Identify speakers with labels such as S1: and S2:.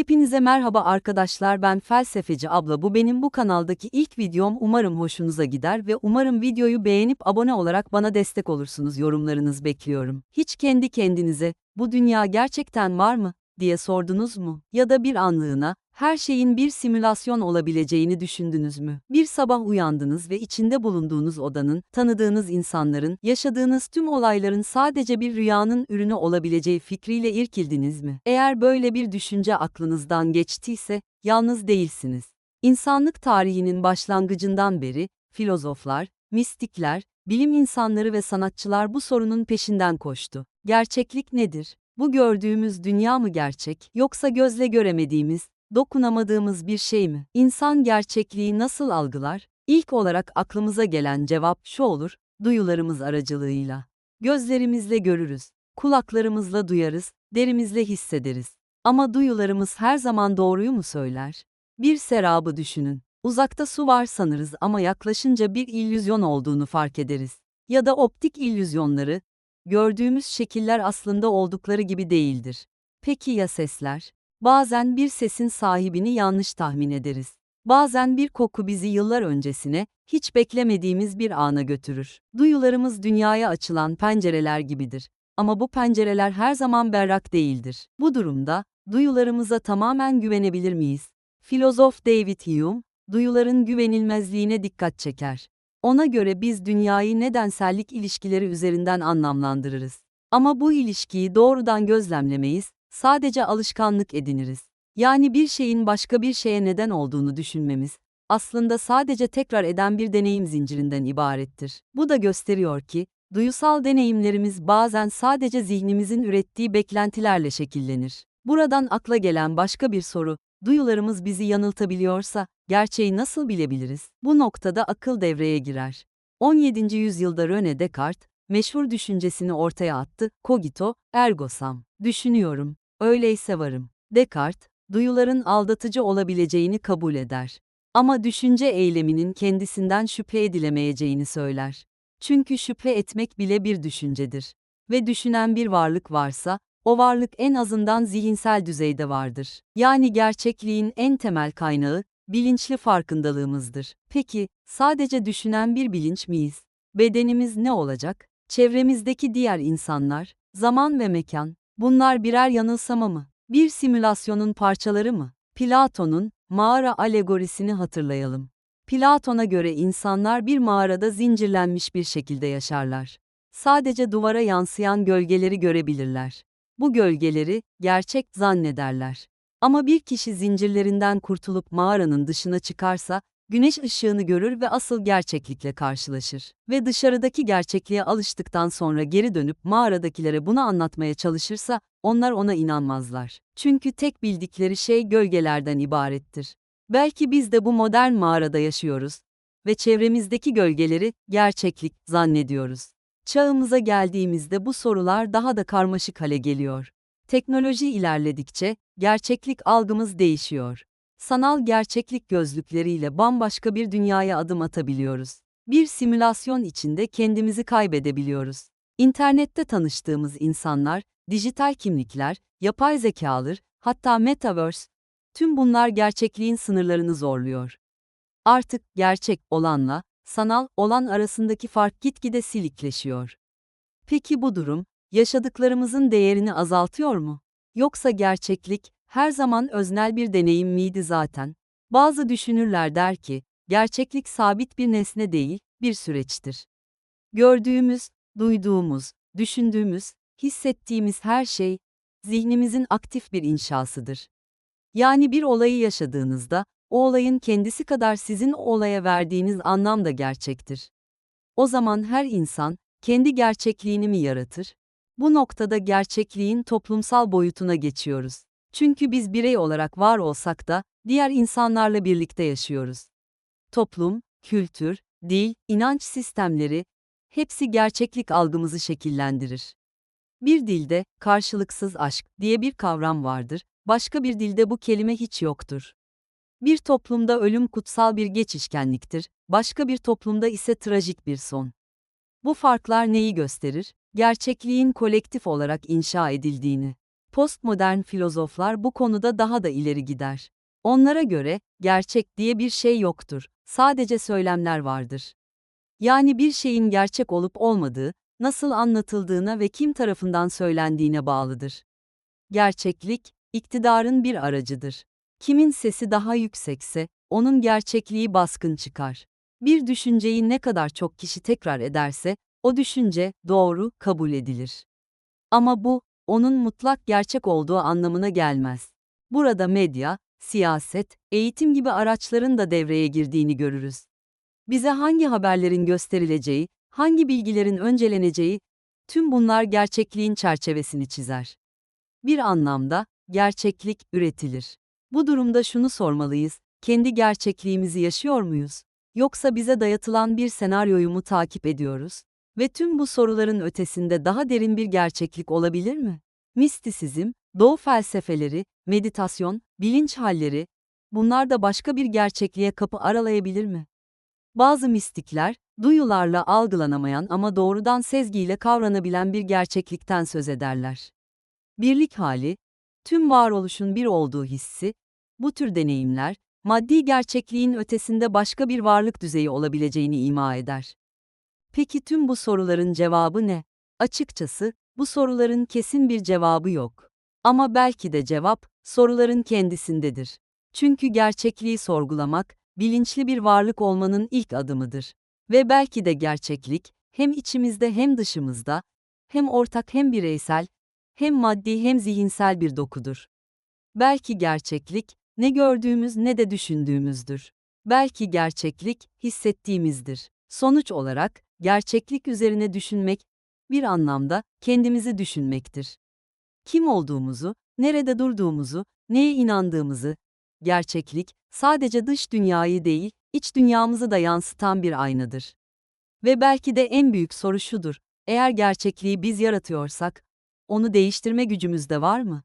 S1: Hepinize merhaba arkadaşlar ben Felsefeci abla bu benim bu kanaldaki ilk videom umarım hoşunuza gider ve umarım videoyu beğenip abone olarak bana destek olursunuz yorumlarınız bekliyorum. Hiç kendi kendinize bu dünya gerçekten var mı diye sordunuz mu? Ya da bir anlığına her şeyin bir simülasyon olabileceğini düşündünüz mü? Bir sabah uyandınız ve içinde bulunduğunuz odanın, tanıdığınız insanların, yaşadığınız tüm olayların sadece bir rüyanın ürünü olabileceği fikriyle irkildiniz mi? Eğer böyle bir düşünce aklınızdan geçtiyse, yalnız değilsiniz. İnsanlık tarihinin başlangıcından beri, filozoflar, mistikler, bilim insanları ve sanatçılar bu sorunun peşinden koştu. Gerçeklik nedir? Bu gördüğümüz dünya mı gerçek, yoksa gözle göremediğimiz, dokunamadığımız bir şey mi? İnsan gerçekliği nasıl algılar? İlk olarak aklımıza gelen cevap şu olur, duyularımız aracılığıyla. Gözlerimizle görürüz, kulaklarımızla duyarız, derimizle hissederiz. Ama duyularımız her zaman doğruyu mu söyler? Bir serabı düşünün. Uzakta su var sanırız ama yaklaşınca bir illüzyon olduğunu fark ederiz. Ya da optik illüzyonları, gördüğümüz şekiller aslında oldukları gibi değildir. Peki ya sesler? Bazen bir sesin sahibini yanlış tahmin ederiz. Bazen bir koku bizi yıllar öncesine, hiç beklemediğimiz bir ana götürür. Duyularımız dünyaya açılan pencereler gibidir. Ama bu pencereler her zaman berrak değildir. Bu durumda, duyularımıza tamamen güvenebilir miyiz? Filozof David Hume, duyuların güvenilmezliğine dikkat çeker. Ona göre biz dünyayı nedensellik ilişkileri üzerinden anlamlandırırız. Ama bu ilişkiyi doğrudan gözlemlemeyiz, sadece alışkanlık ediniriz. Yani bir şeyin başka bir şeye neden olduğunu düşünmemiz, aslında sadece tekrar eden bir deneyim zincirinden ibarettir. Bu da gösteriyor ki, duyusal deneyimlerimiz bazen sadece zihnimizin ürettiği beklentilerle şekillenir. Buradan akla gelen başka bir soru, duyularımız bizi yanıltabiliyorsa, gerçeği nasıl bilebiliriz? Bu noktada akıl devreye girer. 17. yüzyılda René Descartes, meşhur düşüncesini ortaya attı, cogito, ergo sum. Düşünüyorum, öyleyse varım. Descartes, duyuların aldatıcı olabileceğini kabul eder. Ama düşünce eyleminin kendisinden şüphe edilemeyeceğini söyler. Çünkü şüphe etmek bile bir düşüncedir. Ve düşünen bir varlık varsa, o varlık en azından zihinsel düzeyde vardır. Yani gerçekliğin en temel kaynağı, bilinçli farkındalığımızdır. Peki, sadece düşünen bir bilinç miyiz? Bedenimiz ne olacak? Çevremizdeki diğer insanlar, zaman ve mekan, bunlar birer yanılsama mı? Bir simülasyonun parçaları mı? Platon'un mağara alegorisini hatırlayalım. Platon'a göre insanlar bir mağarada zincirlenmiş bir şekilde yaşarlar. Sadece duvara yansıyan gölgeleri görebilirler. Bu gölgeleri gerçek zannederler. Ama bir kişi zincirlerinden kurtulup mağaranın dışına çıkarsa, güneş ışığını görür ve asıl gerçeklikle karşılaşır. Ve dışarıdaki gerçekliğe alıştıktan sonra geri dönüp mağaradakilere bunu anlatmaya çalışırsa, onlar ona inanmazlar. Çünkü tek bildikleri şey gölgelerden ibarettir. Belki biz de bu modern mağarada yaşıyoruz ve çevremizdeki gölgeleri gerçeklik zannediyoruz. Çağımıza geldiğimizde bu sorular daha da karmaşık hale geliyor. Teknoloji ilerledikçe gerçeklik algımız değişiyor. Sanal gerçeklik gözlükleriyle bambaşka bir dünyaya adım atabiliyoruz. Bir simülasyon içinde kendimizi kaybedebiliyoruz. İnternette tanıştığımız insanlar, dijital kimlikler, yapay zekalar, hatta metaverse, tüm bunlar gerçekliğin sınırlarını zorluyor. Artık gerçek olanla sanal olan arasındaki fark gitgide silikleşiyor. Peki bu durum yaşadıklarımızın değerini azaltıyor mu? Yoksa gerçeklik her zaman öznel bir deneyim miydi zaten? Bazı düşünürler der ki, gerçeklik sabit bir nesne değil, bir süreçtir. Gördüğümüz, duyduğumuz, düşündüğümüz, hissettiğimiz her şey, zihnimizin aktif bir inşasıdır. Yani bir olayı yaşadığınızda, o olayın kendisi kadar sizin o olaya verdiğiniz anlam da gerçektir. O zaman her insan, kendi gerçekliğini mi yaratır? Bu noktada gerçekliğin toplumsal boyutuna geçiyoruz. Çünkü biz birey olarak var olsak da, diğer insanlarla birlikte yaşıyoruz. Toplum, kültür, dil, inanç sistemleri, hepsi gerçeklik algımızı şekillendirir. Bir dilde, karşılıksız aşk diye bir kavram vardır, başka bir dilde bu kelime hiç yoktur. Bir toplumda ölüm kutsal bir geçişkenliktir, başka bir toplumda ise trajik bir son. Bu farklar neyi gösterir? Gerçekliğin kolektif olarak inşa edildiğini. Postmodern filozoflar bu konuda daha da ileri gider. Onlara göre gerçek diye bir şey yoktur. Sadece söylemler vardır. Yani bir şeyin gerçek olup olmadığı, nasıl anlatıldığına ve kim tarafından söylendiğine bağlıdır. Gerçeklik, iktidarın bir aracıdır. Kimin sesi daha yüksekse, onun gerçekliği baskın çıkar. Bir düşünceyi ne kadar çok kişi tekrar ederse, o düşünce doğru kabul edilir. Ama bu, onun mutlak gerçek olduğu anlamına gelmez. Burada medya, siyaset, eğitim gibi araçların da devreye girdiğini görürüz. Bize hangi haberlerin gösterileceği, hangi bilgilerin önceleneceği, tüm bunlar gerçekliğin çerçevesini çizer. Bir anlamda, gerçeklik üretilir. Bu durumda şunu sormalıyız, kendi gerçekliğimizi yaşıyor muyuz? Yoksa bize dayatılan bir senaryoyu mu takip ediyoruz? Ve tüm bu soruların ötesinde daha derin bir gerçeklik olabilir mi? Mistisizm, doğu felsefeleri, meditasyon, bilinç halleri, bunlar da başka bir gerçekliğe kapı aralayabilir mi? Bazı mistikler, duyularla algılanamayan ama doğrudan sezgiyle kavranabilen bir gerçeklikten söz ederler. Birlik hali, tüm varoluşun bir olduğu hissi, bu tür deneyimler, maddi gerçekliğin ötesinde başka bir varlık düzeyi olabileceğini ima eder. Peki tüm bu soruların cevabı ne? Açıkçası, bu soruların kesin bir cevabı yok. Ama belki de cevap, soruların kendisindedir. Çünkü gerçekliği sorgulamak, bilinçli bir varlık olmanın ilk adımıdır. Ve belki de gerçeklik, hem içimizde hem dışımızda, hem ortak hem bireysel, hem maddi hem zihinsel bir dokudur. Belki gerçeklik, ne gördüğümüz ne de düşündüğümüzdür. Belki gerçeklik, hissettiğimizdir. Sonuç olarak, gerçeklik üzerine düşünmek, bir anlamda, kendimizi düşünmektir. Kim olduğumuzu, nerede durduğumuzu, neye inandığımızı, gerçeklik, sadece dış dünyayı değil, iç dünyamızı da yansıtan bir aynadır. Ve belki de en büyük soru şudur, eğer gerçekliği biz yaratıyorsak, onu değiştirme gücümüz de var mı?